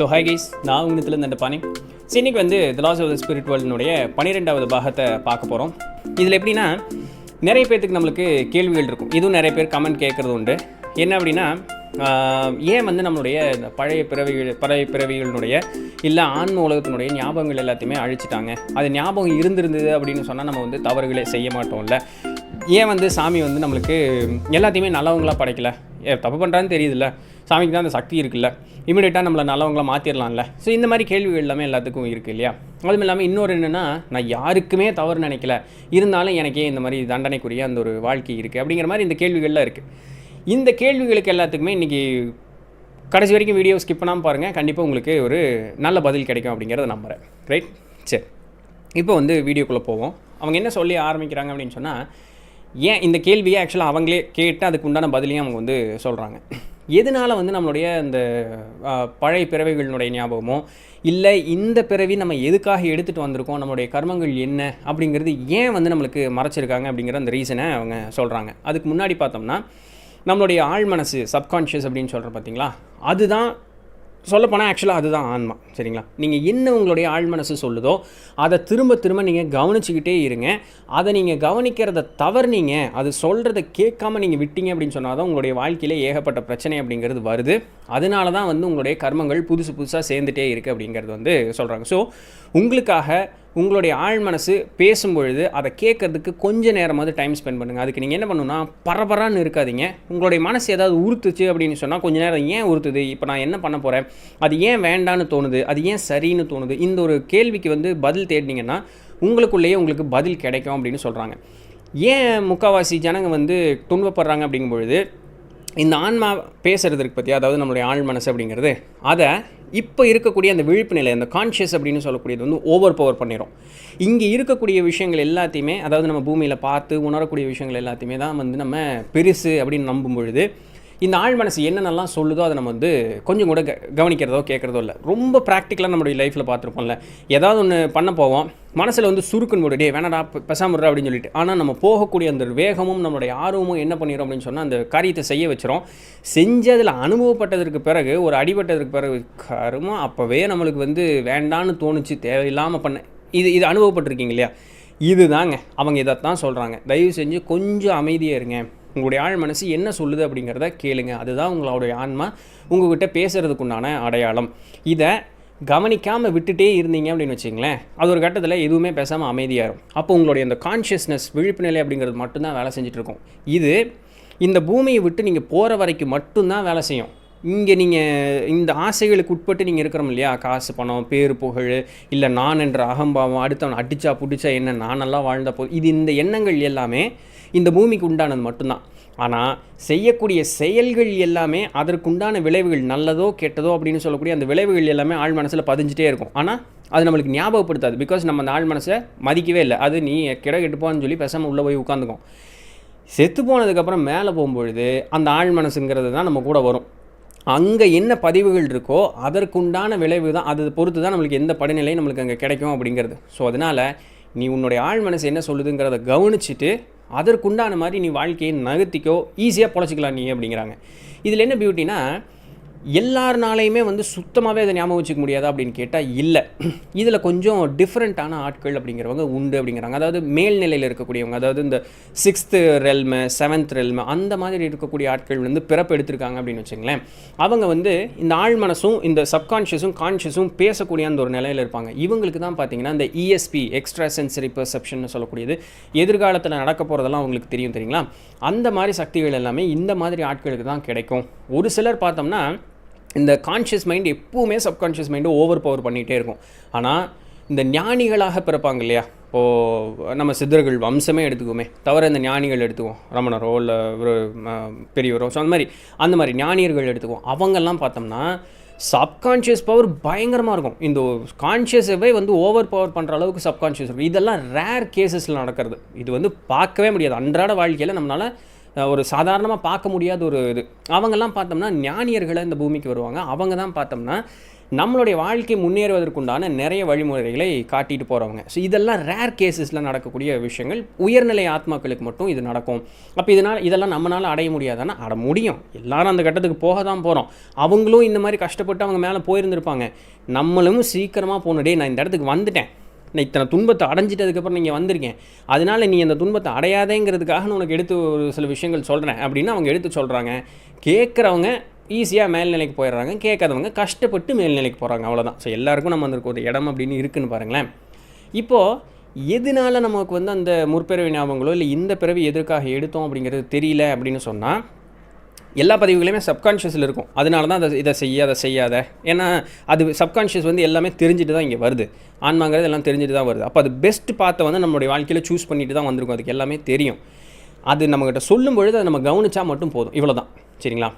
So hi guys நான் உங்கத்தில் அந்த பானி. So இன்னைக்கு வந்து the laws of the spirit வேர்ல்டினுடைய பன்னிரெண்டாவது பாகத்தை பார்க்க போகிறோம் இதில் எப்படின்னா நிறைய பேர்த்துக்கு நம்மளுக்கு கேள்விகள் இருக்கும். இதுவும் நிறைய பேர் கமெண்ட் கேட்குறது உண்டு. என்ன அப்படின்னா ஏன் வந்து நம்மளுடைய இந்த பழைய பிறவிகள் பழைய பிறவிகளினுடைய இல்லை ஆன்ம உலகத்தினுடைய ஞாபகங்கள் எல்லாத்தையுமே அழிச்சிட்டாங்க. அது ஞாபகம் இருந்திருந்தது அப்படின்னு சொன்னால் நம்ம வந்து தவறுகளே செய்ய மாட்டோம்ல. ஏன் வந்து சாமி வந்து நம்மளுக்கு எல்லாத்தையுமே நல்லவங்களா படைக்கல? ஏ தப்பு பண்ணுறான்னு தெரியுதுல்ல. சாமிக்கு தான் அந்த சக்தி இருக்குல்ல. இமீடியட்டாக நம்மளை நல்லவங்களை மாற்றிடலாம்ல ஸோ இந்த மாதிரி கேள்விகள் எல்லாமே எல்லாத்துக்கும் இருக்குது இல்லையா? அதுவும் இல்லாமல் இன்னொரு என்னென்னா நான் யாருக்குமே தவறு நினைக்கல. இருந்தாலும் எனக்கே இந்த மாதிரி தண்டனைக்குரிய அந்த ஒரு வாழ்க்கை இருக்குது அப்படிங்கிற மாதிரி இந்த கேள்விகள்லாம் இருக்குது இந்த கேள்விகளுக்கு எல்லாத்துக்குமே இன்றைக்கி கடைசி வரைக்கும் வீடியோ ஸ்கிப் பண்ணாமல் பாருங்கள் கண்டிப்பாக உங்களுக்கு ஒரு நல்ல பதில் கிடைக்கும் அப்படிங்கிறத நம்புகிறேன் ரைட் சரி. இப்போ வந்து வீடியோக்குள்ளே போவோம். அவங்க என்ன சொல்லி ஆரம்பிக்கிறாங்க அப்படின்னு சொன்னால் ஏன் இந்த கேள்வியை ஆக்சுவலாக அவங்களே கேட்டு அதுக்கு உண்டான பதிலையும் அவங்க வந்து சொல்கிறாங்க எதனால் வந்து நம்மளுடைய இந்த பழைய பிறவைகளினுடைய ஞாபகமோ இல்லை இந்த பிறவி நம்ம எதுக்காக எடுத்துகிட்டு வந்திருக்கோம் நம்மளுடைய கர்மங்கள் என்ன அப்படிங்கிறது ஏன் வந்து நம்மளுக்கு மறைச்சிருக்காங்க அப்படிங்கிற அந்த ரீசனை அவங்க சொல்கிறாங்க அதுக்கு முன்னாடி பார்த்தோம்னா நம்மளுடைய ஆழ் மனசு சப்கான்ஷியஸ் அப்படின்னு சொல்கிறோம் பார்த்தீங்களா அதுதான் சொல்லப்போனால் ஆக்சுவலாக அதுதான் ஆன்மா சரிங்களா? நீங்கள் என்ன உங்களுடைய ஆழ்மனசு சொல்லுதோ அதை திரும்ப திரும்ப நீங்கள் கவனிச்சுக்கிட்டே இருங்க. அதை நீங்கள் கவனிக்கிறத தவறுனீங்க அது சொல்கிறத கேட்காம நீங்கள் விட்டீங்க அப்படின்னு சொன்னால் தான் உங்களுடைய வாழ்க்கையில் ஏகப்பட்ட பிரச்சனை அப்படிங்கிறது வருது. அதனால தான் வந்து உங்களுடைய கர்மங்கள் புதுசு புதுசாக சேர்ந்துட்டே இருக்குது அப்படிங்கிறது வந்து சொல்கிறாங்க ஸோ உங்களுக்காக உங்களுடைய ஆழ் மனசு பேசும்பொழுது அதை கேட்கறதுக்கு கொஞ்ச நேரமாவது டைம் ஸ்பெண்ட் பண்ணுங்கள் அதுக்கு நீங்கள் என்ன பண்ணணும்னா பரபரான்னு இருக்காதீங்க. உங்களுடைய மனசு ஏதாவது உறுத்துச்சு அப்படின்னு சொன்னால் கொஞ்ச நேரம் ஏன் உறுத்துது? இப்போ நான் என்ன பண்ண போகிறேன் அது ஏன் வேண்டான்னு தோணுது? அது ஏன் சரின்னு தோணுது? இந்த ஒரு கேள்விக்கு வந்து பதில் தேடினீங்கன்னா உங்களுக்குள்ளேயே உங்களுக்கு பதில் கிடைக்கும் அப்படின்னு சொல்கிறாங்க ஏன் முக்கால்வாசி ஜனங்க வந்து துன்பப்படுறாங்க அப்படிங்கும்பொழுது இந்த ஆன்மா பேசுறது பற்றி அதாவது நம்மளுடைய ஆள் மனசு அப்படிங்கிறது அதை இப்போ இருக்கக்கூடிய அந்த விழிப்பு நிலை அந்த கான்ஷியஸ் அப்படின்னு சொல்லக்கூடியது வந்து ஓவர் பவர் பண்ணிடும் இங்கே இருக்கக்கூடிய விஷயங்கள் எல்லாத்தையுமே அதாவது நம்ம பூமியில் பார்த்து உணரக்கூடிய விஷயங்கள் எல்லாத்தையுமே தான் வந்து நம்ம பெருசு அப்படின்னு நம்பும் பொழுது இந்த ஆழ் மனசு என்னென்னலாம் சொல்லுதோ அதை நம்ம வந்து கொஞ்சம் கூட க கவனிக்கிறதோ கேட்குறதோ இல்லை. ரொம்ப ப்ராக்டிக்கலாக நம்மளுடைய லைஃப்பில் பார்த்துருப்போம்ல. ஏதாவது ஒன்று பண்ண போவோம். மனசில் வந்து சுருக்குன்னு போட்டு டே வேணடா பெ- அப்படின்னு சொல்லிட்டு. ஆனால் நம்ம போகக்கூடிய அந்த வேகமும் நம்மளுடைய ஆர்வமும் என்ன பண்ணிடும் அப்படின்னு சொன்னால் அந்த காரியத்தை செய்ய வச்சிரும். செஞ்சு அதில் அனுபவப்பட்டதற்கு பிறகு ஒரு அடிபட்டதற்கு பிறகு கருமா அப்போவே நம்மளுக்கு வந்து வேண்டான்னு தோணுச்சு தேவையில்லாமல் பண்ண இது இது அனுபவப்பட்டிருக்கீங்க இல்லையா? இதுதாங்க. அவங்க இதைத்தான் சொல்கிறாங்க தயவு செஞ்சு கொஞ்சம் அமைதியாக இருங்க. உங்களுடைய ஆழ் மனசு என்ன சொல்லுது அப்படிங்கிறத கேளுங்க. அதுதான் உங்களுடைய ஆன்மா. உங்ககிட்ட பேசுறதுக்குண்டான அடையாளம். இதை கவனிக்காமல் விட்டுட்டே இருந்தீங்க அப்படின்னு வச்சிங்களேன் அது ஒரு கட்டத்தில் எதுவுமே பேசாமல் அமைதியாகும் அப்போ உங்களுடைய அந்த கான்ஷியஸ்னஸ் விழிப்புணர்வு அப்படிங்கிறது மட்டும்தான் வேலை செஞ்சுட்டு இருக்கும். இது இந்த பூமியை விட்டு நீங்கள் போகிற வரைக்கும் மட்டும்தான் வேலை செய்யும். இங்கே நீங்கள் இந்த ஆசைகளுக்கு உட்பட்டு நீங்கள் இருக்கிறோம் இல்லையா? காசு பணம் பேர் புகழ் இல்லை நான் என்ற அகம்பாவம் அடுத்தவன் அடித்தா பிடிச்சா என்ன நானெல்லாம் வாழ்ந்த போ இது இந்த எண்ணங்கள் எல்லாமே இந்த பூமிக்கு உண்டானது மட்டும்தான். ஆனால் செய்யக்கூடிய செயல்கள் எல்லாமே அதற்குண்டான விளைவுகள் நல்லதோ கெட்டதோ அப்படின்னு சொல்லக்கூடிய அந்த விளைவுகள் எல்லாமே ஆழ் மனசில் பதிஞ்சிட்டே இருக்கும். ஆனால் அது நம்மளுக்கு ஞாபகப்படுத்தாது. பிகாஸ் நம்ம அந்த ஆழ் மனசை மதிக்கவே இல்லை. அது நீ கிட கெட்டுப்போன்னு சொல்லி பேசாமல் உள்ளே போய் உட்காந்துக்கும். செத்து போனதுக்கப்புறம் மேலே போகும்பொழுது அந்த ஆழ் மனசுங்கிறது தான் நம்ம கூட வரும். அங்கே என்ன பதிவுகள் இருக்கோ அதற்குண்டான விளைவு தான் அதை பொறுத்து தான் நம்மளுக்கு எந்த படிநிலை நம்மளுக்கு அங்கே கிடைக்கும் அப்படிங்கிறது. ஸோ அதனால் நீ உன்னுடைய ஆழ் மனசு என்ன சொல்லுதுங்கிறத கவனிச்சுட்டு அதற்குண்டான மாதிரி நீ வாழ்க்கையை நகர்த்திக்கோ ஈஸியாக பொழைச்சிக்கலாம் நீ அப்படிங்கிறாங்க. இதில் என்ன பியூட்டினா எல்லாருனாலையுமே வந்து சுத்தமாகவே அதை ஞாபகம் வச்சுக்க முடியாதா அப்படின்னு கேட்டால் இல்லை. இதில் கொஞ்சம் டிஃப்ரெண்ட்டான ஆட்கள் அப்படிங்கிறவங்க உண்டு அப்படிங்கிறாங்க. அதாவது மேல்நிலையில் இருக்கக்கூடியவங்க அதாவது இந்த சிக்ஸ்த்து ரெல்மு செவன்த் ரெல்மு அந்த மாதிரி இருக்கக்கூடிய ஆட்கள் வந்து பிறப்பு எடுத்திருக்காங்க அப்படின்னு வச்சுங்களேன் அவங்க வந்து இந்த ஆழ்மனசும் இந்த சப்கான்ஷியஸும் கான்ஷியஸும் பேசக்கூடிய அந்த ஒரு நிலையில் இருப்பாங்க. இவங்களுக்கு தான் பார்த்தீங்கன்னா இந்த இஎஸ்பி எக்ஸ்ட்ரா சென்சரி பெர்செப்ஷன் சொல்லக்கூடியது எதிர்காலத்தில் நடக்க போகிறதெல்லாம் அவங்களுக்கு தெரியும் தெரியுங்களா? அந்த மாதிரி சக்திகள் எல்லாமே இந்த மாதிரி ஆட்களுக்கு தான் கிடைக்கும். ஒரு சிலர் பார்த்தோம்னா இந்த கான்ஷியஸ் மைண்ட் எப்பவுமே சப்கான்ஷியஸ் மைண்டு ஓவர் பவர் பண்ணிகிட்டே இருக்கும். ஆனால் இந்த ஞானிகளாக பிறப்பாங்க இல்லையா? இப்போது நம்ம சித்தர்கள் வம்சமே எடுத்துக்குவோமே. தவிர இந்த ஞானிகள் எடுத்துக்குவோம். ரமணரோ இல்லை ஒரு பெரியவரோ ஸோ அந்த மாதிரி அந்த மாதிரி ஞானியர்கள் எடுத்துக்குவோம். அவங்கெல்லாம் பார்த்தோம்னா சப்கான்ஷியஸ் பவர் பயங்கரமாக இருக்கும். இந்த கான்ஷியஸவே வந்து ஓவர் பவர் பண்ணுற அளவுக்கு சப்கான்ஷியஸ் இருக்கும். இதெல்லாம் ரேர் கேசஸில் நடக்கிறது. இது வந்து பார்க்கவே முடியாது. அன்றாட வாழ்க்கையில் நம்மளால் ஒரு சாதாரணமாக பார்க்க முடியாத ஒரு இது. அவங்கெல்லாம் பார்த்தோம்னா ஞானியர்களை இந்த பூமிக்கு வருவாங்க. அவங்க தான் பார்த்தோம்னா நம்மளுடைய வாழ்க்கை முன்னேறுவதற்குண்டான நிறைய வழிமுறைகளை காட்டிட்டு போகிறவங்க ஸோ இதெல்லாம் ரேர் கேசஸில் நடக்கக்கூடிய விஷயங்கள். உயர்நிலை ஆத்மாக்களுக்கு மட்டும் இது நடக்கும். அப்போ இதனால் இதெல்லாம் நம்மளால் அடைய முடியாதானா? அட முடியும். எல்லாரும் அந்த கட்டத்துக்கு போக தான் போகிறோம் அவங்களும் இந்த மாதிரி கஷ்டப்பட்டு அவங்க மேலே போயிருந்திருப்பாங்க. நம்மளும் சீக்கிரமாக போனடே நான் இந்த இடத்துக்கு வந்துட்டேன். இத்தனை துன்பத்தை அடைஞ்சிட்டதுக்கப்புறம் நீங்கள் வந்திருக்கேன் அதனால் நீ அந்த துன்பத்தை அடையாதேங்கிறதுக்காக நான் உனக்கு எடுத்து ஒரு சில விஷயங்கள் சொல்கிறேன் அப்படின்னு அவங்க எடுத்து சொல்கிறாங்க கேட்குறவங்க ஈஸியாக மேல்நிலைக்கு போயிடுறாங்க. கேட்காதவங்க கஷ்டப்பட்டு மேல்நிலைக்கு போகிறாங்க அவ்வளோதான் ஸோ எல்லாருக்கும் நம்ம அந்த ஒரு இடம் அப்படின்னு இருக்குன்னு பாருங்களேன். இப்போது எதனால நமக்கு வந்து அந்த முற்பிறவி ஞாபகங்களோ இல்லை இந்த பிறவி எதற்காக எடுத்தோம் அப்படிங்கிறது தெரியல அப்படின்னு சொன்னால் எல்லா பதிவுகளையுமே சப்கான்ஷியஸில் இருக்கும். அதனால தான் அதை இதை செய்ய அதை செய்யாத. ஏன்னா அது சப்கான்ஷியஸ் வந்து எல்லாமே தெரிஞ்சுட்டு தான் இங்கே வருது. ஆன்மாங்கிறது எல்லாம் தெரிஞ்சுட்டு தான் வருது. அப்போ அது பெஸ்ட் பார்த்த வந்து நம்மளுடைய வாழ்க்கையில் சூஸ் பண்ணிட்டு தான் வந்திருக்கும். அதுக்கு எல்லாமே தெரியும். அது நம்மக்கிட்ட சொல்லும் பொழுது அதை நம்ம கவனித்தா மட்டும் போதும். இவ்வளோ தான் சரிங்களா?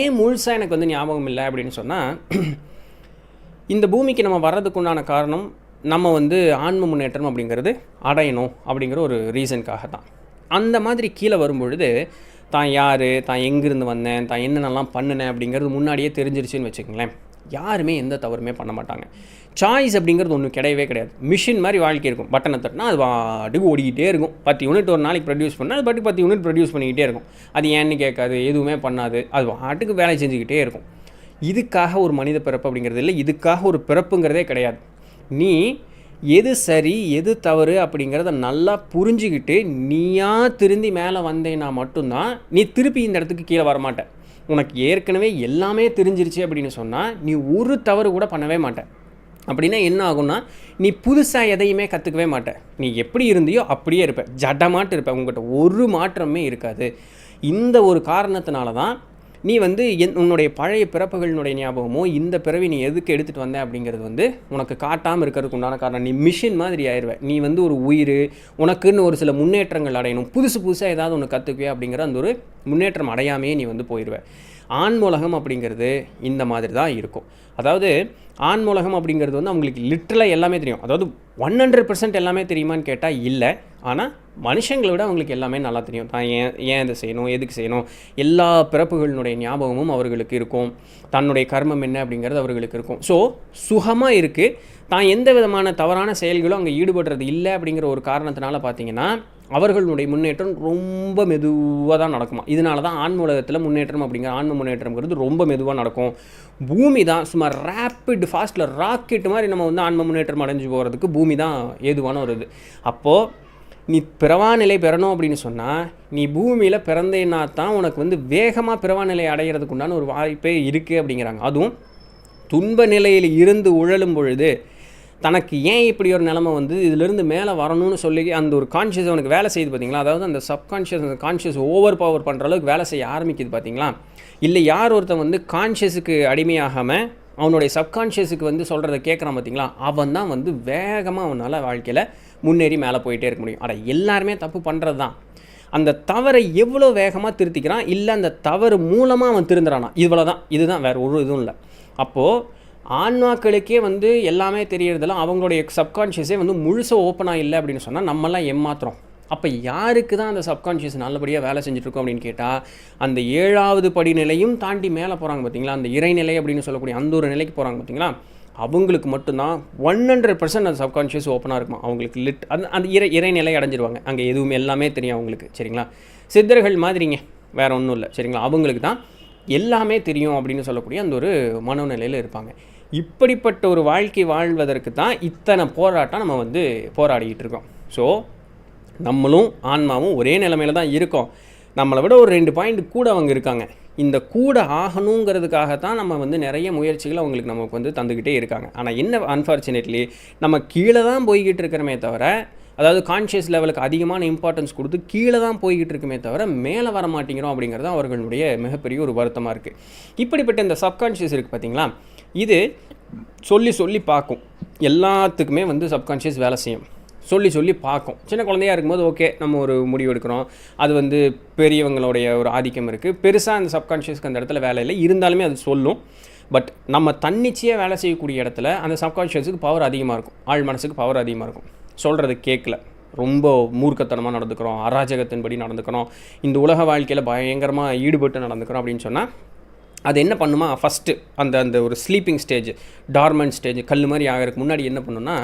ஏன் முழுசாக எனக்கு வந்து ஞாபகம் இல்லை அப்படின்னு சொன்னால் இந்த பூமிக்கு நம்ம வர்றதுக்குண்டான காரணம் நம்ம வந்து ஆன்ம முன்னேற்றம் அப்படிங்கிறது அடையணும் அப்படிங்கிற ஒரு ரீசனுக்காக தான் அந்த மாதிரி கீழே வரும்பொழுது தான் யார் தான் எங்கேருந்து வந்தேன் தான் என்னென்னலாம் பண்ணினேன் அப்படிங்கிறது முன்னாடியே தெரிஞ்சிருச்சுன்னு வச்சுக்கோங்களேன். யாருமே எந்த தவறுமே பண்ண மாட்டாங்க. சாய்ஸ் அப்படிங்கிறது ஒன்றும் கிடையவே கிடையாது. மிஷின் மாதிரி வாழ்க்கை இருக்கும். பட்டனை தட்டினா அது பாட்டுக்கு ஓடிக்கிட்டே இருக்கும். பத்து யூனிட் ஒரு நாளைக்கு ப்ரொடியூஸ் பண்ணால் அது பாட்டுக்கு பத்து யூனிட் ப்ரொடியூஸ் பண்ணிக்கிட்டே இருக்கும். அது ஏன்னு கேட்காது எதுவுமே பண்ணாது. அது பாட்டுக்கு வேலை செஞ்சுக்கிட்டே இருக்கும். இதுக்காக ஒரு மனித பிறப்பு அப்படிங்கிறது இல்லை. இதுக்காக ஒரு பிறப்புங்கிறதே கிடையாது. நீ எது சரி எது தவறு அப்படிங்கிறத நல்லா புரிஞ்சுக்கிட்டு நீயா திருந்தி மேலே வந்தேன்னா மட்டும்தான் நீ திருப்பி இந்த இடத்துக்கு கீழே வரமாட்ட. உனக்கு ஏற்கனவே எல்லாமே தெரிஞ்சிருச்சு அப்படின்னு சொன்னால் நீ ஒரு தவறு கூட பண்ணவே மாட்ட. அப்படின்னா என்ன ஆகும்னா நீ புதுசாக எதையுமே கற்றுக்கவே மாட்ட. நீ எப்படி இருந்தியோ அப்படியே இருப்ப. ஜடமாட்டு இருப்ப. உங்கள்கிட்ட ஒரு மாற்றமே இருக்காது. இந்த ஒரு காரணத்தினால தான் நீ வந்து என் உன்னுடைய பழைய பிறப்புகளினுடைய ஞாபகமோ இந்த பிறவி நீ எதுக்கு எடுத்துகிட்டு வந்த அப்படிங்கிறது வந்து உனக்கு காட்டாமல் இருக்கிறதுக்கு உண்டான காரணம். நீ மிஷின் மாதிரி ஆயிடுவ நீ வந்து ஒரு உயிர் உனக்குன்னு ஒரு சில முன்னேற்றங்கள் அடையணும். புதுசு புதுசாக ஏதாவது ஒன்று கற்றுக்குவே அப்படிங்கிற அந்த ஒரு முன்னேற்றம் அடையாமையே நீ வந்து போயிடுவ ஆண்மூலகம் அப்படிங்கிறது இந்த மாதிரி தான் இருக்கும். அதாவது ஆண்மூலகம் அப்படிங்கிறது வந்து அவங்களுக்கு லிட்ரலாக எல்லாமே தெரியும். அதாவது ஒன் ஹண்ட்ரட் பர்சன்ட் எல்லாமே தெரியுமான்னு கேட்டால் இல்லை. ஆனால் மனுஷங்களை விட அவங்களுக்கு எல்லாமே நல்லா தெரியும். தான் ஏன் ஏன் இதை செய்யணும் எதுக்கு செய்யணும்? எல்லா பிறப்புகளினுடைய ஞாபகமும் அவர்களுக்கு இருக்கும். தன்னுடைய கர்மம் என்ன அப்படிங்கிறது அவர்களுக்கு இருக்கும். ஸோ சுகமாக இருக்குது தான் எந்த விதமான தவறான செயல்களும் அங்கே ஈடுபடுறது இல்லை அப்படிங்கிற ஒரு காரணத்தினால பார்த்தீங்கன்னா அவர்களுடைய முன்னேற்றம் ரொம்ப மெதுவாக தான் நடக்குமா. இதனால தான் ஆன்ம உலகத்தில் முன்னேற்றம் அப்படிங்கிற ஆன்ம முன்னேற்றம்ங்கிறது ரொம்ப மெதுவாக நடக்கும். பூமி தான் சும்மா ரேப்பிட் ஃபாஸ்ட்டில் ராக்கெட் மாதிரி நம்ம வந்து ஆன்ம முன்னேற்றம் அடைஞ்சு போகிறதுக்கு பூமி தான் ஏதுவான ஒரு இது. அப்போது நீ பிறவா நிலை பெறணும் அப்படின்னு சொன்னால் நீ பூமியில் பிறந்தேன்னா தான் உனக்கு வந்து வேகமாக பிறவா நிலை அடைகிறதுக்கு உண்டான ஒரு வாய்ப்பே இருக்குது அப்படிங்கிறாங்க. அதுவும் துன்ப நிலையில் இருந்து உழலும் பொழுது தனக்கு ஏன் இப்படி ஒரு நிலமை வந்து இதிலிருந்து மேலே வரணும்னு சொல்லி அந்த ஒரு கான்ஷியஸ் அவனுக்கு வேலை செய்யுது பார்த்தீங்களா அதாவது அந்த சப்கான்ஷியஸ் அந்த கான்ஷியஸ் ஓவர் பவர் பண்ணுற அளவுக்கு வேலை செய்ய ஆரம்பிக்குது பார்த்தீங்களா இல்லை யார் ஒருத்தன் வந்து கான்ஷியஸுக்கு அடிமையாகாமல் அவனுடைய சப்கான்ஷியஸுக்கு வந்து சொல்கிறத கேட்குறான் பார்த்தீங்களா அவன் தான் வந்து வேகமாக அவனால் வாழ்க்கையில் முன்னேறி மேலே போயிட்டே இருக்க முடியும். ஆனால் எல்லாருமே தப்பு பண்ணுறது தான் அந்த தவறை எவ்வளோ வேகமாக திருத்திக்கிறான்? இல்லை அந்த தவறு மூலமாக அவன் திருந்துறானா? இவ்வளோ தான் இதுதான் வேறு ஒரு இதுவும் இல்லை. அப்போது ஆன்மாக்களுக்கே வந்து எல்லாமே தெரியறதெல்லாம் அவங்களுடைய சப்கான்ஷியஸே வந்து முழுசாக ஓப்பனாக இல்லை அப்படின்னு சொன்னால் நம்மலாம் ஏமாத்துறோம். அப்போ யாருக்கு தான் அந்த சப்கான்ஷியஸ் நல்லபடியாக வேலை செஞ்சுட்ருக்கோம் அப்படின்னு கேட்டால் அந்த ஏழாவது படிநிலையும் தாண்டி மேலே போகிறாங்க பார்த்தீங்களா அந்த இறைநிலை அப்படின்னு சொல்லக்கூடிய அந்த ஒரு நிலைக்கு போகிறாங்க பார்த்தீங்களா அவங்களுக்கு மட்டும்தான் ஒன் ஹண்ட்ரட் பர்சன்ட் அந்த சப்கான்ஷியஸ் ஓப்பனாக இருக்குமா? அவங்களுக்கு லிட் அந்த அந்த இறை இறைநிலை அடைஞ்சிருவாங்க. அங்கே எதுவுமே எல்லாமே தெரியும் அவங்களுக்கு சரிங்களா? சித்தர்கள் மாதிரிங்க வேறு ஒன்றும் இல்லை சரிங்களா? அவங்களுக்கு தான் எல்லாமே தெரியும் அப்படின்னு சொல்லக்கூடிய அந்த ஒரு மனோநிலையில் இருப்பாங்க. இப்படிப்பட்ட ஒரு வாழ்க்கை வாழ்வதற்கு தான் இத்தனை போராட்டம் நம்ம வந்து போராடிக்கிட்டு இருக்கோம். ஸோ நம்மளும் ஆன்மாவும் ஒரே நிலமையில தான் இருக்கோம். நம்மளை விட ஒரு ரெண்டு பாயிண்ட் கூட அவங்க இருக்காங்க. இந்த கூட ஆகணுங்கிறதுக்காக தான் நம்ம வந்து நிறைய முயற்சிகள் அவங்களுக்கு நமக்கு வந்து தந்துக்கிட்டே இருக்காங்க. ஆனால் என்ன அன்ஃபார்ச்சுனேட்லி நம்ம கீழே தான் போய்கிட்டு இருக்கிறோமே தவிர அதாவது கான்ஷியஸ் லெவலுக்கு அதிகமான இம்பார்ட்டன்ஸ் கொடுத்து கீழே தான் போய்கிட்டு இருக்குமே தவிர மேலே வர மாட்டேங்கிறோம் அப்படிங்கிறது அவர்களுடைய மிகப்பெரிய ஒரு வருத்தமாக இருக்குது இப்படிப்பட்ட இந்த சப்கான்ஷியஸ் இருக்குது பார்த்தீங்களா இது சொல்லி சொல்லி பார்க்கும். எல்லாத்துக்குமே வந்து சப்கான்ஷியஸ் வேலை செய்யும். சொல்லி சொல்லி பார்க்கும். சின்ன குழந்தையா இருக்கும்போது ஓகே நம்ம ஒரு முடிவு எடுக்கிறோம். அது வந்து பெரியவங்களுடைய ஒரு ஆதிக்கம் இருக்குது பெருசாக அந்த சப்கான்ஷியஸ்க்கு அந்த இடத்துல வேலை இல்லை. இருந்தாலுமே அது சொல்லும். பட் நம்ம தன்னிச்சையாக வேலை செய்யக்கூடிய இடத்துல அந்த சப்கான்ஷியஸுக்கு பவர் அதிகமாக இருக்கும். ஆள் மனசுக்கு பவர் அதிகமாக இருக்கும். சொல்கிறது கேட்கல. ரொம்ப மூர்க்கத்தனமாக நடந்துக்கிறோம். அராஜகத்தின்படி நடந்துக்கிறோம். இந்த உலக வாழ்க்கையில் பயங்கரமாக ஈடுபட்டு நடந்துக்கிறோம் அப்படின்னு சொன்னால் அது என்ன பண்ணுமா? ஃபஸ்ட்டு அந்த அந்த ஒரு ஸ்லீப்பிங் ஸ்டேஜ் டார்மன் ஸ்டேஜ் கல் மாதிரி ஆகிறதுக்கு முன்னாடி என்ன பண்ணுன்னா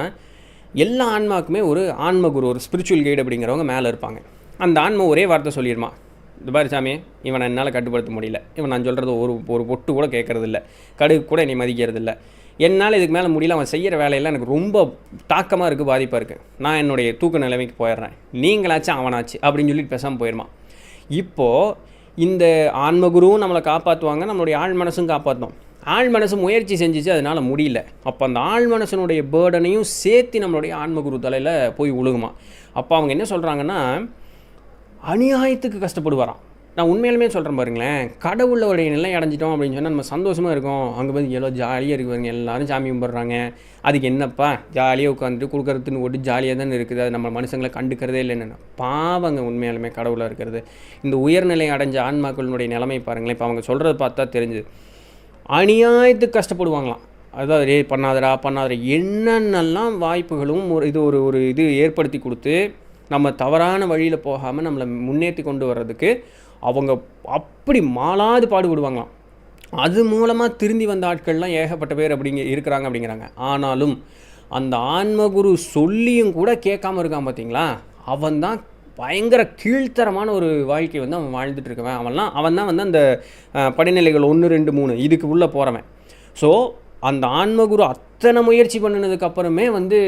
எல்லா ஆன்மாவுக்குமே ஒரு ஆன்ம குரு ஒரு ஸ்பிரிச்சுவல் கைடு அப்படிங்கிறவங்க மேலே இருப்பாங்க. அந்த ஆன்மா ஒரே வார்த்தை சொல்லிடுமா? இந்த பாரு சாமி இவனை என்னால் கட்டுப்படுத்த முடியல. இவன் நான் சொல்கிறது ஒரு ஒரு பொட்டு கூட கேட்குறது இல்லை கடுகு கூட என்னை மதிக்கிறது இல்லை என்னால் இதுக்கு மேலே முடியல அவன் செய்கிற வேலையெல்லாம் எனக்கு ரொம்ப தாக்கமாக இருக்குது பாதிப்பாக இருக்குது நான் என்னுடைய தூக்க நிலைமைக்கு போயிடுறேன். நீங்களாச்சும் அவனாச்சு அப்படின்னு சொல்லிட்டு பேசாமல் போயிடுமா இப்போது இந்த ஆன்மகுருவும் நம்மளை காப்பாற்றுவாங்க நம்மளுடைய ஆழ் மனசும் காப்பாற்றும் ஆழ் மனசு முயற்சி செஞ்சுச்சு அதனால் முடியல. அப்போ அந்த ஆழ் மனசனுடைய பேர்டனையும் சேர்த்து நம்மளுடைய ஆன்மகுரு தலையில் போய் உழுகுமா. அப்போ அவங்க என்ன சொல்கிறாங்கன்னா அநியாயத்துக்கு கஷ்டப்படுவாராம். நான் உண்மையாலுமே சொல்கிறேன் பாருங்களேன் கடவுளுடைய நிலை அடைஞ்சிட்டோம் அப்படின்னு சொன்னால் நம்ம சந்தோஷமாக இருக்கோம். அங்கே போய் எவ்வளோ ஜாலியாக இருக்கு பாருங்க எல்லோரும் சாமி கும்பிட்றாங்க. அதுக்கு என்னப்பா ஜாலியாக உட்காந்துட்டு கொடுக்குறதுன்னு ஓட்டு ஜாலியாக தானே இருக்குது. அது நம்ம மனுஷங்களை கண்டுக்கிறதே இல்லைன்னு. பாவங்க உண்மையாலுமே கடவுளாக இருக்கிறது. இந்த உயர்நிலை அடைஞ்ச ஆன்மாக்களுடைய நிலைமை பாருங்களேன் இப்போ அவங்க சொல்கிறத பார்த்தா தெரிஞ்சுது. அநியாயத்துக்கு கஷ்டப்படுவாங்களாம். அதாவது ரே பண்ணாதடா பண்ணாதடா. என்னென்னலாம் வாய்ப்புகளும் ஒரு இது ஒரு ஒரு இது ஏற்படுத்தி கொடுத்து நம்ம தவறான வழியில் போகாமல் நம்மளை முன்னேற்றி கொண்டு வர்றதுக்கு அவங்க அப்படி மாலாது பாடுபடுவாங்களாம். அது மூலமாக திருந்தி வந்த ஆட்கள்லாம் ஏகப்பட்ட பேர் அப்படிங்க இருக்கிறாங்க அப்படிங்கிறாங்க. ஆனாலும் அந்த ஆன்மகுரு சொல்லியும் கூட கேட்காம இருக்கான் பார்த்தீங்களா அவன் தான் பயங்கர கீழ்த்தரமான ஒரு வாழ்க்கை வந்து அவன் வாழ்ந்துட்டு இருக்கவன். அவன்லாம் அவன் தான் வந்து அந்த படிநிலைகள் ஒன்று ரெண்டு மூணு இதுக்கு உள்ளே போகிறவன் ஸோ அந்த ஆன்மகுரு அத்தனை முயற்சி பண்ணினதுக்கு அப்புறமே வந்து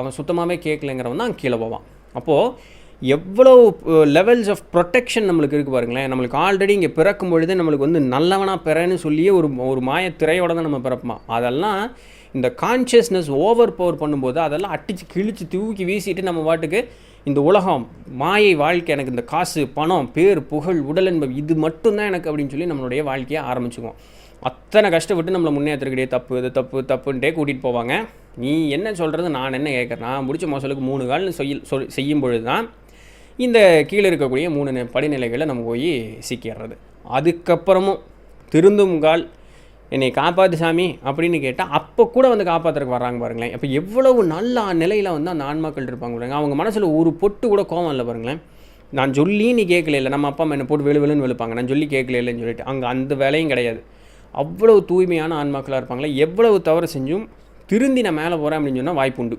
அவன் சுத்தமாகவே கேட்கலைங்கிறவன் தான் கீழே போவான். அப்போது எவ்வளோ லெவல்ஸ் ஆஃப் ப்ரொடெக்ஷன் நம்மளுக்கு இருக்குது பாருங்களேன். நம்மளுக்கு ஆல்ரெடி இங்கே பிறக்கும் பொழுதே நம்மளுக்கு வந்து நல்லவனாக பிறன்னு சொல்லியே ஒரு ஒரு மாய திரையோட தான் நம்ம பிறப்போமா? அதெல்லாம் இந்த கான்ஷியஸ்னஸ் ஓவர் பவர் பண்ணும்போது அதெல்லாம் அடித்து கிழிச்சு தூக்கி வீசிட்டு நம்ம பாட்டுக்கு இந்த உலகம் மாயை வாழ்க்கை எனக்கு இந்த காசு பணம் பேர் புகழ் உடல் என்பது இது மட்டும்தான் எனக்கு அப்படின்னு சொல்லி நம்மளுடைய வாழ்க்கையை ஆரம்பிச்சுக்குவோம். அத்தனை கஷ்டப்பட்டு நம்மளை முன்னேற்றக்கிட்டே தப்பு இது தப்பு தப்புன்ட்டே கூட்டிகிட்டு போவாங்க. நீ என்ன சொல்கிறது நான் என்ன கேட்குறேன்? நான் முடிச்ச மோசலுக்கு மூணு கால்னு சொல் சொல் செய்யும் பொழுது தான் இந்த கீழே இருக்கக்கூடிய மூணு படிநிலைகளை நம்ம போய் சிக்கிடுறது அதுக்கப்புறமும் திருந்தும் கால் என்னை காப்பாற்று சாமி அப்படின்னு கேட்டால் அப்போ கூட வந்து காப்பாற்றுறதுக்கு வர்றாங்க பாருங்களேன். அப்போ எவ்வளவு நல்ல நிலையில் வந்து அந்த ஆன்மாக்கள் இருப்பாங்க பாருங்க. அவங்க மனசில் ஒரு பொட்டு கூட கோவம் இல்லை பாருங்களேன். நான் சொல்லி நீ கேட்கல இல்லை. நம்ம அப்பா அம்மா என்ன போட்டு வெளு வெளுன்னு வெளுப்பாங்க. நான் சொல்லி கேட்கல இல்லைன்னு சொல்லிட்டு அங்கே அந்த வேலையும் கிடையாது. அவ்வளவு தூய்மையான ஆன்மாக்களாக இருப்பாங்களே. எவ்வளவு தவறு செஞ்சும் திருந்தி நான் மேலே போகிறேன் அப்படின்னு சொன்னால் வாய்ப்பு உண்டு.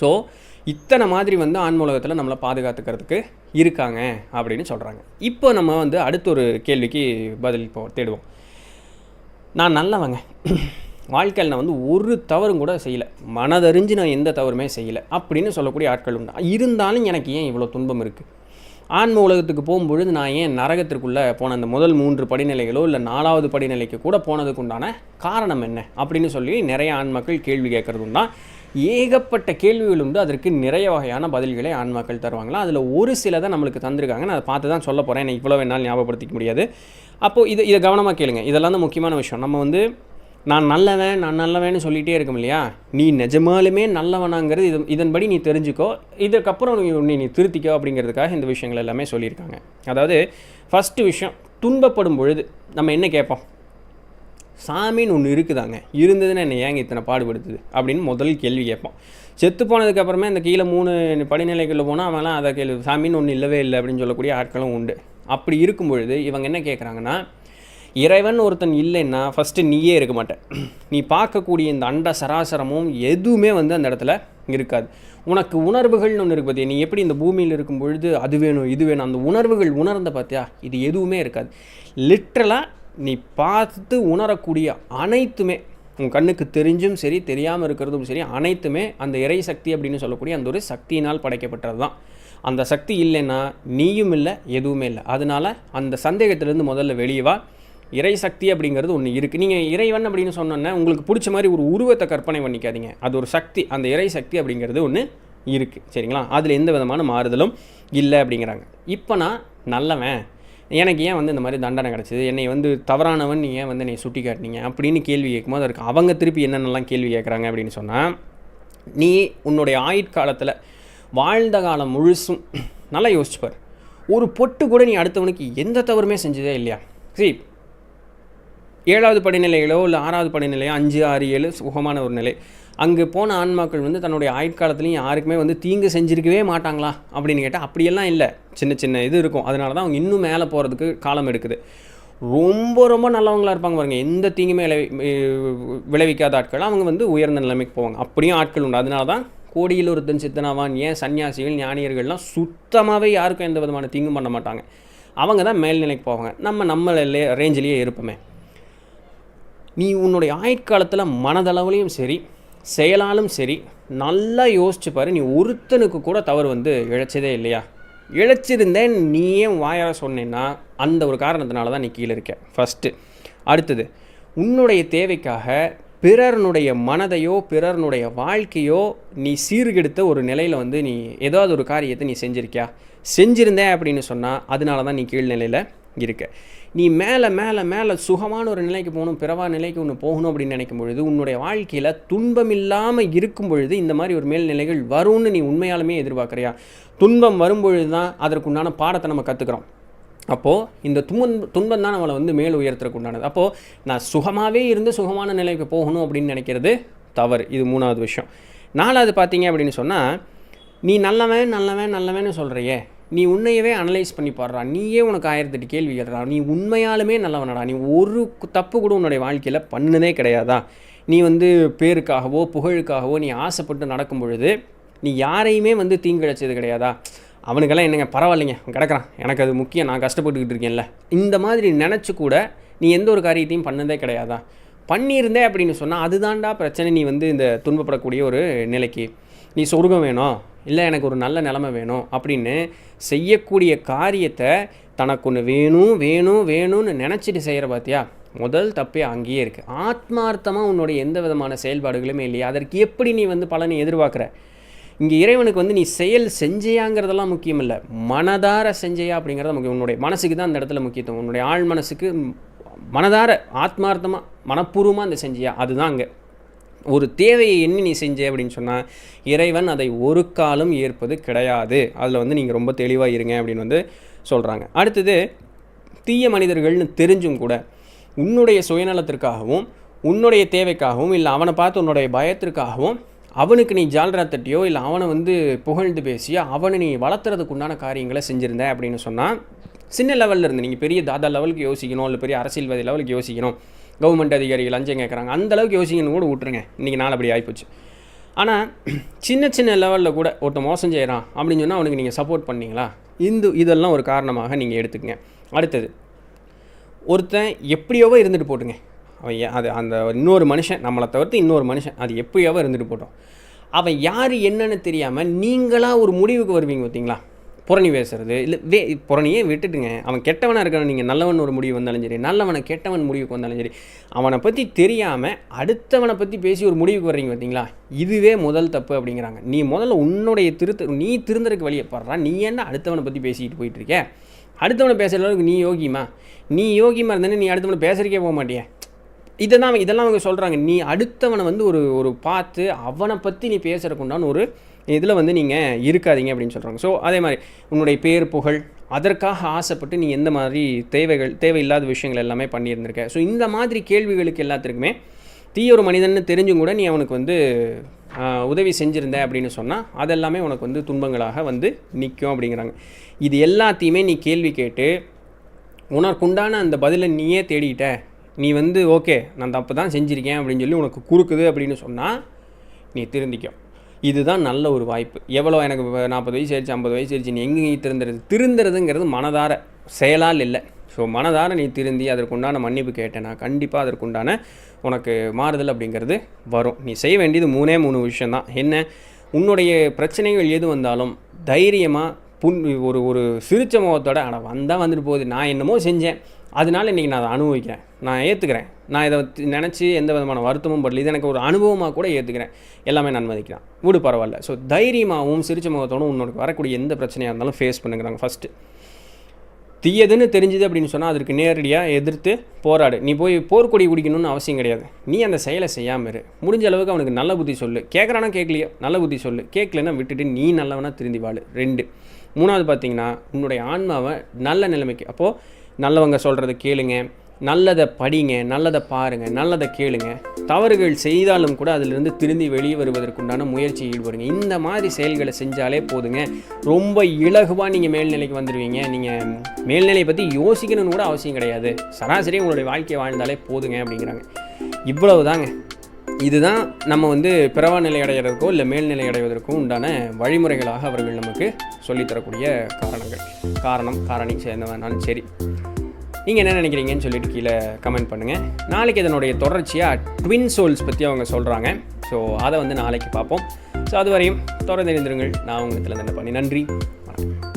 ஸோ இத்தனை மாதிரி வந்து ஆன்மூலகத்தில் நம்மளை பாதுகாத்துக்கிறதுக்கு இருக்காங்க அப்படின்னு சொல்கிறாங்க இப்போ நம்ம வந்து அடுத்த ஒரு கேள்விக்கு பதில் இப்போ தேடுவோம். நான் நல்லவங்க. வாழ்க்கையில் நான் வந்து ஒரு தவறும் கூட செய்யலை. மனதறிஞ்சு நான் எந்த தவறுமே செய்யலை. அப்படின்னு சொல்லக்கூடிய ஆட்கள் உண்டு. இருந்தாலும் எனக்கு ஏன் இவ்வளோ துன்பம் இருக்குது ஆன்ம உலகத்துக்கு போகும்பொழுது நான் ஏன் நரகத்திற்குள்ளே போன அந்த முதல் மூன்று படிநிலைகளோ இல்லை நாலாவது படிநிலைக்கு கூட போனதுக்கு உண்டான காரணம் என்ன? அப்படின்னு சொல்லி நிறைய ஆன்மாக்கள் கேள்வி கேட்குறதும் தான் ஏகப்பட்ட கேள்விகள் உண்டு. அதற்கு நிறைய வகையான பதில்களை ஆன்மாக்கள் தருவாங்களா? அதில் ஒரு சில தான் நம்மளுக்கு தந்திருக்காங்க நான் அதை பார்த்து தான் சொல்ல போகிறேன் எனக்கு இவ்வளோ வேணாலும் ஞாபகப்படுத்திக்க முடியாது. அப்போது இதை இதை கவனமாக கேளுங்க. இதெல்லாம் தான் முக்கியமான விஷயம். நம்ம வந்து நான் நல்லவன் நான் நல்லவன்னு சொல்லிகிட்டே இருக்கும் இல்லையா? நீ நிஜமாலுமே நல்லவனாங்கிறது இது இதன்படி நீ தெரிஞ்சுக்கோ. இதுக்கப்புறம் நீ உன்னை நீ திருத்திக்கோ அப்படிங்கிறதுக்காக இந்த விஷயங்கள் எல்லாமே சொல்லியிருக்காங்க. அதாவது ஃபஸ்ட்டு விஷயம் துன்பப்படும் பொழுது நம்ம என்ன கேட்போம்? சாமின்னு ஒன்று இருக்குதாங்க. இருந்ததுன்னா என்னை ஏங்க இத்தனை பாடுபடுத்துது? அப்படின்னு முதல் கேள்வி கேட்போம். செத்து போனதுக்கப்புறமே அந்த கீழே மூணு படிநிலைகளில் போனால் அவன்லாம் அதை கேள்வி சாமின்னு ஒன்று இல்லவே இல்லை அப்படின்னு சொல்லக்கூடிய ஆட்களும் உண்டு. அப்படி இருக்கும் பொழுது இவங்க என்ன கேட்குறாங்கன்னா இறைவன் ஒருத்தன் இல்லைன்னா ஃபஸ்ட்டு நீயே இருக்க மாட்டேன் நீ பார்க்கக்கூடிய இந்த அண்ட சராசரமும் எதுவுமே வந்து அந்த இடத்துல இருக்காது. உனக்கு உணர்வுகள்னு ஒன்று இருக்கு பார்த்தியா நீ எப்படி இந்த பூமியில் இருக்கும் பொழுது அது வேணும் இது வேணும் அந்த உணர்வுகள் உணர்ந்த பார்த்தியா இது எதுவுமே இருக்காது. லிட்ரலாக நீ பார்த்து உணரக்கூடிய அனைத்துமே உன் கண்ணுக்கு தெரிஞ்சும் சரி தெரியாமல் இருக்கிறதும் சரி அனைத்துமே அந்த இறை சக்தி அப்படின்னு சொல்லக்கூடிய அந்த ஒரு சக்தியினால் படைக்கப்பட்டது தான் அந்த சக்தி இல்லைன்னா நீயும் இல்லை எதுவுமே இல்லை. அதனால அந்த சந்தேகத்திலேருந்து முதல்ல வெளியே வா. இறை சக்தி அப்படிங்கிறது ஒன்று இருக்குது நீங்கள் இறைவன் அப்படின்னு சொன்னோன்னே உங்களுக்கு பிடிச்ச மாதிரி ஒரு உருவத்தை கற்பனை பண்ணிக்காதீங்க. அது ஒரு சக்தி அந்த இறை சக்தி அப்படிங்கிறது ஒன்று இருக்குது சரிங்களா? அதில் எந்த விதமான மாறுதலும் இல்லை அப்படிங்கிறாங்க. இப்போ நான் நல்லவன். எனக்கு ஏன் வந்து இந்த மாதிரி தண்டனை கிடச்சிது? என்னை வந்து தவறானவன் நீ ஏன் வந்து என்னை சுட்டி காட்டினீங்க? அப்படின்னு கேள்வி கேட்கும்போது அதுக்கு அவங்க திருப்பி என்னென்னலாம் கேள்வி கேட்குறாங்க அப்படின்னு சொன்னால் நீ உன்னுடைய ஆயுட்காலத்தில் வாழ்ந்த காலம் முழுசும் நல்லா யோசிச்சுப்பார் ஒரு பொட்டு கூட நீ அடுத்தவனுக்கு எந்த தவறுமே செஞ்சதே இல்லையா? சரி. ஏழாவது படிநிலைகளோ இல்லை ஆறாவது படிநிலையோ அஞ்சு ஆறு ஏழு சுகமான ஒரு நிலை. அங்கே போன ஆன்மாக்கள் வந்து தன்னுடைய ஆயுட்காலத்துலையும் யாருக்குமே வந்து தீங்கு செஞ்சிருக்கவே மாட்டாங்களா? அப்படின்னு கேட்டால் அப்படியெல்லாம் இல்லை. சின்ன சின்ன இது இருக்கும். அதனால தான் அவங்க இன்னும் மேலே போகிறதுக்கு காலம் எடுக்குது. ரொம்ப ரொம்ப நல்லவங்களா இருப்பாங்க பாருங்கள் எந்த தீங்குமே விளைவி விளைவிக்காத ஆட்கள். அவங்க வந்து உயர்ந்த நிலைமைக்கு போவாங்க. அப்படியும் ஆட்கள் உண்டு. அதனால தான் கோடியில் ஒருத்தன் சித்தனாவான் ஏன் சன்னியாசிகள் ஞானியர்கள்லாம் சுத்தமாகவே யாருக்கும் எந்த விதமான தீங்கும் பண்ண மாட்டாங்க. அவங்க தான் மேல்நிலைக்கு போவாங்க. நம்ம நம்ம ரேஞ்சிலேயே இருப்போமே. நீ உன்னுடைய ஆயுட்காலத்தில் மனதளவுலேயும் சரி செயலாலும் சரி நல்லா யோசிச்சு பாரு. நீ ஒருத்தனுக்கு கூட தவறு வந்து இழைச்சதே இல்லையா? இழைச்சிருந்தேன் நீ ஏன் வாயார சொன்னேன்னா அந்த ஒரு காரணத்தினால தான் நீ கீழே இருக்க. ஃபஸ்ட்டு அடுத்தது உன்னுடைய தேவைக்காக பிறர்னுடைய மனதையோ பிறர்னுடைய வாழ்க்கையோ நீ சீர்கெடுத்த ஒரு நிலையில் வந்து நீ ஏதாவது ஒரு காரியத்தை நீ செஞ்சுருக்கியா? செஞ்சுருந்தேன் அப்படின்னு சொன்னால் அதனால தான் நீ கீழ்நிலையில் இருக்க. நீ மேலே மேலே மேலே சுகமான ஒரு நிலைக்கு போகணும் பிறவா நிலைக்கு ஒன்று போகணும் அப்படின்னு நினைக்கும் பொழுது உன்னுடைய வாழ்க்கையில் துன்பம் இல்லாமல் இருக்கும் பொழுது இந்த மாதிரி ஒரு மேல்நிலைகள் வரும்னு நீ உண்மையாலுமே எதிர்பார்க்குறியா? துன்பம் வரும்பொழுது தான் அதற்குண்டான பாடத்தை நம்ம கற்றுக்குறோம் அப்போது இந்த துன்பம் துன்பம் தான் நம்மளை வந்து மேல் உயர்த்துறதுக்கு உண்டானது. அப்போது நான் சுகமாகவே இருந்து சுகமான நிலைக்கு போகணும் அப்படின்னு நினைக்கிறது தவறு. இது மூணாவது விஷயம். நாலாவது பார்த்தீங்க அப்படின்னு சொன்னால் நீ நல்லவன் நல்லவன் நல்லவன்னு சொல்கிறியே நீ உன்னையவே அனலைஸ் பண்ணி பாடுறா. நீயே உனக்கு ஆயிரத்தெட்டு கேள்வி கேட்குறா. நீ உண்மையாலுமே நல்லவனடா. நீ ஒரு தப்பு கூட உன்னுடைய வாழ்க்கையில் பண்ணதே கிடையாதா? நீ வந்து பேருக்காகவோ புகழுக்காகவோ நீ ஆசைப்பட்டு நடக்கும் பொழுது நீ யாரையுமே வந்து தீங்கிழைச்சது கிடையாதா? அவனுக்கெல்லாம் என்னங்க பரவாயில்லைங்க கிடக்கிறான். எனக்கு அது முக்கியம் நான் கஷ்டப்பட்டுக்கிட்டு இருக்கேன்ல. இந்த மாதிரி நினச்சி கூட நீ எந்த ஒரு காரியத்தையும் பண்ணதே கிடையாதா? பண்ணியிருந்தே அப்படின்னு சொன்னால் அதுதான்டா பிரச்சனை நீ வந்து இந்த துன்பப்படக்கூடிய ஒரு நிலைக்கு. நீ சொர்க்கம் வேணும் இல்லை எனக்கு ஒரு நல்ல நிலமை வேணும் அப்படின்னு செய்யக்கூடிய காரியத்தை தனக்கு ஒன்று வேணும் வேணும் வேணும்னு நினச்சிட்டு செய்கிற பார்த்தியா முதல் தப்பே அங்கேயே இருக்குது ஆத்மார்த்தமாக உன்னுடைய எந்த விதமான செயல்பாடுகளுமே இல்லையா. அதற்கு எப்படி நீ வந்து பலனை எதிர்பார்க்குற? இங்கே இறைவனுக்கு வந்து நீ செயல் செஞ்சையாங்கிறதெல்லாம் முக்கியம் இல்லை மனதார செஞ்சையா அப்படிங்கிறது முக்கியம். உன்னுடைய மனசுக்கு தான் அந்த இடத்துல முக்கியத்துவம். உன்னுடைய ஆள் மனசுக்கு மனதார ஆத்மார்த்தமாக மனப்பூர்வமாக அந்த செஞ்சியா. அதுதான் அங்கே. ஒரு தேவையை எண்ணி நீ செஞ்ச அப்படின்னு சொன்னால் இறைவன் அதை ஒரு காலம் ஏற்பது கிடையாது. அதில் வந்து நீங்கள் ரொம்ப தெளிவாக இருங்க அப்படின்னு வந்து சொல்கிறாங்க அடுத்தது தீய மனிதர்கள்னு தெரிஞ்சும் கூட உன்னுடைய சுயநலத்திற்காகவும் உன்னுடைய தேவைக்காகவும் இல்லை அவனை பார்த்து உன்னுடைய பயத்திற்காகவும் அவனுக்கு நீ ஜால்ரா தட்டியோ இல்லை அவனை வந்து புகழ்ந்து பேசியோ அவனை நீ வளர்த்துறதுக்கு உண்டான காரியங்களை செஞ்சுருந்த அப்படின்னு சொன்னால் சின்ன லெவலில் இருந்து நீங்கள் பெரிய தாதா லெவலுக்கு யோசிக்கணும் இல்லை பெரிய அரசியல்வாதி லெவலுக்கு யோசிக்கணும் கவர்மெண்ட் அதிகாரிகள் லஞ்சம் கேட்குறாங்க அந்த அளவுக்கு யோசிக்கணும் கூட விட்டுருங்க. இன்றைக்கி நாள் அப்படி ஆகிப்போச்சு ஆனால் சின்ன சின்ன லெவலில் கூட ஒருத்தன் மோசம் செய்கிறான் அப்படின்னு சொன்னால் அவனுக்கு நீங்கள் சப்போர்ட் பண்ணீங்களா? இந்த இதெல்லாம் ஒரு காரணமாக நீங்கள் எடுத்துக்கங்க. அடுத்தது ஒருத்தன் எப்படியோவோ இருந்துட்டு போட்டுங்க. அவன் அது அந்த இன்னொரு மனுஷன் நம்மளை தவிர்த்து இன்னொரு மனுஷன். அது எப்படியோவோ இருந்துட்டு போட்டோம். அவன் யார் என்னன்னு தெரியாமல் நீங்களாக ஒரு முடிவுக்கு வருவீங்க பார்த்தீங்களா? புறணி பேசுறது இல்லை வே புறணியே விட்டுட்டுங்க. அவன் கெட்டவனாக இருக்கணும் நீங்கள் நல்லவன் ஒரு முடிவு வந்தாலும் சரி நல்லவனை கெட்டவன் முடிவுக்கு வந்தாலும் சரி அவனை பற்றி தெரியாமல் அடுத்தவனை பற்றி பேசி ஒரு முடிவுக்கு வர்றீங்க பார்த்தீங்களா? இதுவே முதல் தப்பு அப்படிங்கிறாங்க. நீ முதல்ல உன்னுடைய திருத்த நீ திருந்தருக்கு வழியை பாடுறா நீ என்ன அடுத்தவனை பற்றி பேசிக்கிட்டு போயிட்டுருக்க அடுத்தவனை பேசுகிற அளவுக்கு நீ யோகிமா நீ யோகிமா இருந்தேன்னு நீ அடுத்தவனை பேசுறதுக்கே போக மாட்டியே. இதெல்லாம் அவங்க- இதெல்லாம் அவங்க சொல்கிறாங்க நீ அடுத்தவனை வந்து ஒரு ஒரு பார்த்து அவனை பற்றி நீ பேசுறதுக்கு உண்டான ஒரு இதில் வந்து நீங்கள் இருக்காதீங்க அப்படின்னு சொல்கிறாங்க ஸோ அதே மாதிரி உன்னுடைய பேர் புகழ் அதற்காக ஆசைப்பட்டு நீ எந்த மாதிரி தேவைகள் தேவையில்லாத விஷயங்கள் எல்லாமே பண்ணியிருந்திருக்க. ஸோ இந்த மாதிரி கேள்விகளுக்கு எல்லாத்துக்குமே தீய ஒரு மனிதன்னு தெரிஞ்சும் கூட நீ அவனுக்கு வந்து உதவி செஞ்சுருந்த அப்படின்னு சொன்னால் அதெல்லாமே உனக்கு வந்து துன்பங்களாக வந்து நிற்கும் அப்படிங்கிறாங்க. இது எல்லாத்தையுமே நீ கேள்வி கேட்டு உனக்குண்டான அந்த பதிலை நீயே தேடிட்ட. நீ வந்து ஓகே நான் தப்பு தான் செஞ்சுருக்கேன் அப்படின்னு சொல்லி உனக்கு குறுக்குது அப்படின்னு சொன்னால் நீ திருந்திக்கும் இதுதான் நல்ல ஒரு வாய்ப்பு. எவ்வளோ எனக்கு நாற்பது வயசு ஆயிடுச்சு ஐம்பது வயசு ஆயிடுச்சு நீ எங்கே திருந்துறது திருந்துறதுங்கிறது மனதார செயலால் இல்லை. ஸோ மனதார நீ திருந்தி அதற்குண்டான மன்னிப்பு கேட்டேன்னா கண்டிப்பாக அதற்குண்டான உனக்கு மாறுதல் அப்படிங்கிறது வரும். நீ செய்ய வேண்டியது மூணே மூணு விஷயந்தான் என்ன? உன்னுடைய பிரச்சனைகள் எது வந்தாலும் தைரியமாக புன் ஒரு ஒரு சிரிச்ச முகத்தோட ஆனால் வந்தால் வந்துட்டு போகுது. நான் என்னமோ செஞ்சேன். அதனால இன்றைக்கி நான் அதை அனுபவிக்கிறேன். நான் ஏற்றுக்கிறேன் நான் இதை நினச்சி எந்த விதமான வருத்தமும் படல. இது எனக்கு ஒரு அனுபவமாக கூட ஏற்றுக்கிறேன் எல்லாமே நான் மதிக்கிறேன். வீடு பரவாயில்ல. ஸோ தைரியமாகவும் சிரிச்ச முகத்தோடும் உன்னோட வரக்கூடிய எந்த பிரச்சனையாக இருந்தாலும் ஃபேஸ் பண்ணுங்கிறாங்க ஃபஸ்ட்டு தீயதுன்னு தெரிஞ்சுது அப்படின்னு சொன்னால் அதற்கு நேரடியாக எதிர்த்து போராடு. நீ போய் போர்க்கொடி குடிக்கணும்னு அவசியம் கிடையாது. நீ அந்த செயலை செய்யாமல் இரு. முடிஞ்ச அளவுக்கு அவனுக்கு நல்ல புத்தி சொல்லு. கேட்குறானா கேட்கலையோ நல்ல புத்தி சொல்லு. கேட்கலன்னா விட்டுட்டு நீ நல்லவனா திருந்தி வாழு. ரெண்டு. மூணாவது பார்த்தீங்கன்னா உன்னுடைய ஆன்மாவை நல்ல நிலைமைக்கு அப்போது நல்லவங்க சொல்கிறத கேளுங்க. நல்லதை படிங்க நல்லதை பாருங்கள் நல்லதை கேளுங்க. தவறுகள் செய்தாலும் கூட அதிலிருந்து திரும்பி வெளியே வருவதற்குண்டான முயற்சி ஈடுபடுங்க. இந்த மாதிரி செயல்களை செஞ்சாலே போதுங்க. ரொம்ப இலகுவாக நீங்கள் மேல்நிலைக்கு வந்துடுவீங்க நீங்கள் மேல்நிலையை பற்றி யோசிக்கணும்னு கூட அவசியம் கிடையாது. சராசரி உங்களுடைய வாழ்க்கையை வாழ்ந்தாலே போதுங்க அப்படிங்கிறாங்க. இவ்வளவு தாங்க இதுதான் நம்ம வந்து பிறவா நிலை அடைகிறதுக்கோ இல்லை மேல்நிலை அடைவதற்கோ உண்டான வழிமுறைகளாக அவர்கள் நமக்கு சொல்லித்தரக்கூடிய காரணங்கள். காரணம் காரணி சேர்ந்தவனாலும் சரி. நீங்கள் என்ன நினைக்கிறீங்கன்னு சொல்லிட்டு கீழே கமெண்ட் பண்ணுங்கள் நாளைக்கு இதனுடைய தொடர்ச்சியாக ட்வின் சோல்ஸ் பற்றி அவங்க சொல்கிறாங்க ஸோ அதை வந்து நாளைக்கு பார்ப்போம். ஸோ அது வரையும் தொடர்ந்து இருந்திருங்கள் நான் உங்களுக்கு பண்ணி நன்றி. வணக்கம்.